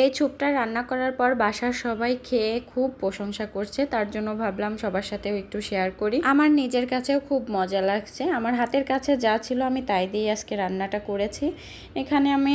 এই ছুপটা রান্না করার পর বাসার সবাই খেয়ে খুব প্রশংসা করছে, তার জন্য ভাবলাম সবার সাথেও একটু শেয়ার করি। আমার নিজের কাছেও খুব মজা লাগছে, আমার হাতের কাছে যা ছিল আমি তাই দিয়ে আজকে রান্নাটা করেছি। এখানে আমি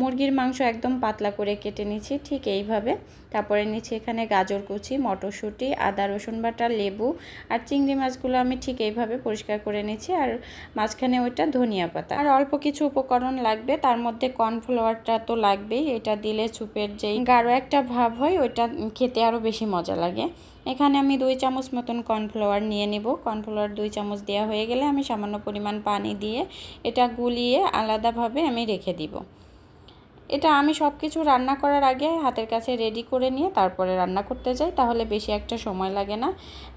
মুরগির মাংস একদম পাতলা করে কেটে নিয়েছি, ঠিক এইভাবে। তারপরে নিচ্ছি এখানে গাজর কুচি, মটরশুঁটি, আদা, রসুন বাটা, লেবু আর চিংড়ি মাছগুলো আমি ঠিক এইভাবে পরিষ্কার করে নিচ্ছি আর মাঝখানে ওইটা ধনিয়া পাতা। আর অল্প কিছু উপকরণ লাগবে, তার মধ্যে কর্নফ্লাওয়ারটা তো লাগবেই, এটা দিলে সুপের যেই গাঢ় একটা ভাব হয়, ওইটা খেতে আরও বেশি মজা লাগে। এখানে আমি দুই চামচ মতন কর্নফ্লাওয়ার নিয়ে নিব। কর্নফ্লাওয়ার দুই চামচ দেওয়া হয়ে গেলে আমি সামান্য পরিমাণ পানি দিয়ে এটা গুলিয়ে আলাদাভাবে আমি রেখে দিব। এটা আমি সব কিছু রান্না করার আগে হাতের কাছে রেডি করে নিয়ে তারপরে রান্না করতে যাই, তাহলে বেশি একটা সময় লাগে না।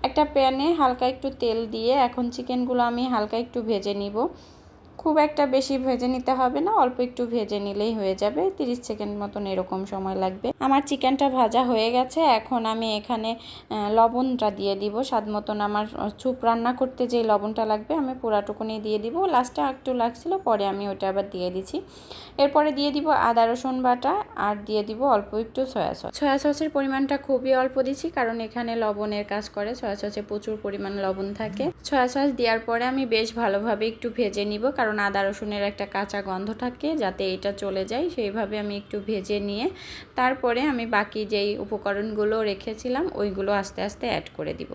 একটা প্যানে হালকা একটু তেল দিয়ে এখন চিকেনগুলো আমি হালকা একটু ভেজে নিব। খুব একটা বেশি ভেজে নিতে হবে না, অল্প একটু ভেজে নিলেই হয়ে যাবে। 30 সেকেন্ড মতন এরকম সময় লাগবে। আমার চিকেনটা ভাজা হয়ে গেছে, এখন আমি এখানে লবণটা দিয়ে দিব। স্বাদ মতন আমার চুপ রান্না করতে যে লবণটা লাগবে, আমি পুরাটুকুনি দিয়ে দিব। লাস্টে একটু লাগছিল, পরে আমি ওটা আবার দিয়ে দিচ্ছি এরপরে দিয়ে দিব আদা, রসুন বাটা, আর দিয়ে দিব অল্প একটু সয়া সস। সয়া সসের পরিমাণটা খুবই অল্প দিচ্ছি কারণ এখানে লবণের কাজ করে, সয়া সসে প্রচুর পরিমাণ লবণ থাকে। সয়া সস দেওয়ার পরে আমি বেশ ভালোভাবে একটু ভেজে নিব, কারণ আদা রসুনের একটা কাঁচা গন্ধ থাকে যাতে এটা চলে যায়, সেইভাবে আমি একটু ভেজে নিয়ে তারপরে আমি বাকি যেই উপকরণগুলো রেখেছিলাম, ওইগুলো আস্তে আস্তে অ্যাড করে দিব।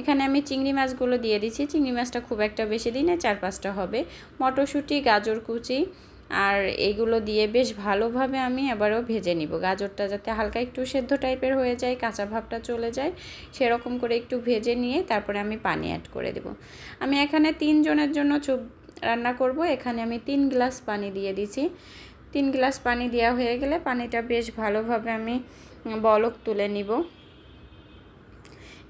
এখানে আমি চিংড়ি মাছগুলো দিয়ে দিচ্ছি। চিংড়ি মাছটা খুব একটা বেশি দিনে চার পাঁচটা হবে। মটরশুঁটি, গাজর কুচি আর এইগুলো দিয়ে বেশ ভালোভাবে আমি আবারও ভেজে নিব। গাজরটা যাতে হালকা একটু সেদ্ধ টাইপের হয়ে যায়, কাঁচা ভাবটা চলে যায়, সেরকম করে একটু ভেজে নিয়ে তারপরে আমি পানি অ্যাড করে দেব। আমি এখানে তিনজনের জন্য রান্না করব। এখানে আমি তিন গ্লাস পানি দিয়ে দিছি। তিন গ্লাস পানি দেওয়া হয়ে গেলে পানিটা বেশ ভালোভাবে আমি বলক তুলে নিব।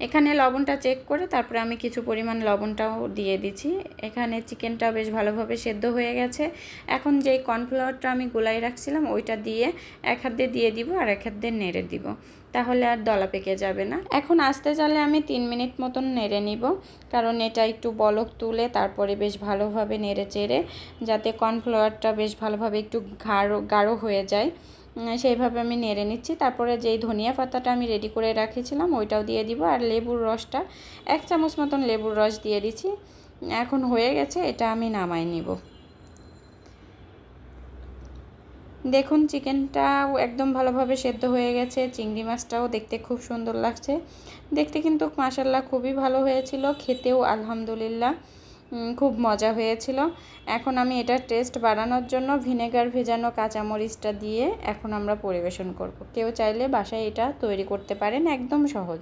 এখানে লবণটা চেক করে তারপরে আমি কিছু পরিমাণ লবণটাও দিয়ে দিচ্ছি। এখানে চিকেনটা বেশ ভালোভাবে সেদ্ধ হয়ে গেছে। এখন যেই কর্নফ্লাওয়ারটা আমি গোলাই রাখছিলাম, ওইটা দিয়ে এক হাত দিয়ে দিব আর এক হাত দিয়ে নেড়ে দিব। তাহলে আর দলা পেকে যাবে না। এখন আস্তে চালে আমি তিন মিনিট মতন নেড়ে নিব, কারণ এটা একটু বলক তুলে তারপরে বেশ ভালোভাবে নেড়ে চেড়ে যাতে কর্নফ্লাওয়ারটা বেশ ভালোভাবে একটু গাঢ় গাঢ় হয়ে যায়। সেইভাবে আমি নেড়ে নিচ্ছি। তারপরে যেই ধনিয়া পাতাটা আমি রেডি করে রাখেছিলাম, ওইটাও দিয়ে দিব। আর লেবুর রসটা, এক চামচ মতন লেবুর রস দিয়ে দিচ্ছি। এখন হয়ে গেছে, এটা আমি নামাই নিব। দেখুন, চিকেনটাও একদম ভালোভাবে সেদ্ধ হয়ে গেছে। চিংড়ি মাছটাও দেখতে খুব সুন্দর লাগছে। দেখতে কিন্তু মাসাল্লাহ খুবই ভালো হয়েছিল, খেতেও আলহামদুলিল্লাহ। খুব মজা হয়েছিল। এখন আমি এটা টেস্ট বাড়ানোর জন্য ভিনেগার ভেজানো কাঁচামরিচটা দিয়ে এখন আমরা পরিবেশন করব। কেউ চাইলে বাসায় এটা তৈরি করতে পারেন, একদম সহজ।